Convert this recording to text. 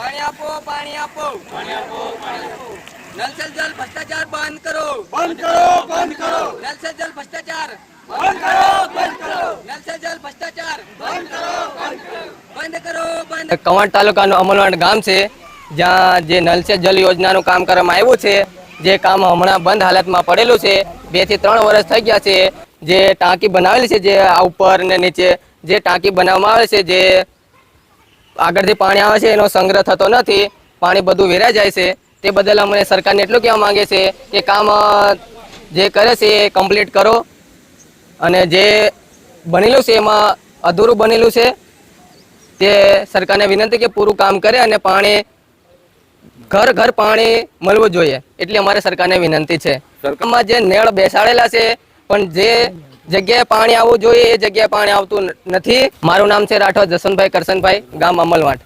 પાણી આપો પાણી આપો. નલ સે જલ ભ્રષ્ટાચાર બંધ કરો. બંધ કરો બંધ કરો. નલ સે જલ ભ્રષ્ટાચાર. બંધ કરો બંધ કરો. નલ સે જલ ભ્રષ્ટાચાર. બંધ કરો બંધ કરો. બંધ કરો બંધ કવાંટ તાલુકાનું અમલવાડ ગામ છે જ્યાં જે નલ સે જલ યોજનાનું કામ કરવામાં આવ્યું છે જે કામ હમણાં બંધ હાલતમાં પડેલું છે બેથી ત્રણ વર્ષ થઈ ગયા છે જે ટાંકી બનાવેલી છે જે આ ઉપર ને નીચે જે ટાંકી બનાવવામાં આવે છે જે આગળથી પાણી આવે છે એનો સંગ્રહ થતો નથી પાણી બધું વેરાઈ જાય છે. તે બદલ અમને સરકારને એટલું કહેવા માંગે છે કે કામ જે કરે છે એ કમ્પ્લીટ કરો. અને જે બનેલું છે એમાં અધૂરું બનેલું છે. તે સરકારને વિનંતી કે પૂરું કામ કરે અને પાણી ઘર ઘર પાણી મળવું જોઈએ. એટલી અમારે સરકારને વિનંતી છે. સરકારમાં જે નેળ બેસાડેલા છે પણ જે જગ્યાએ પાણી આવવું જોઈએ, એ જગ્યાએ પાણી આવતું નથી. મારું નામ છે રાઠોડ જસનભાઈ કરશનભાઈ, ગામ અમલવાટ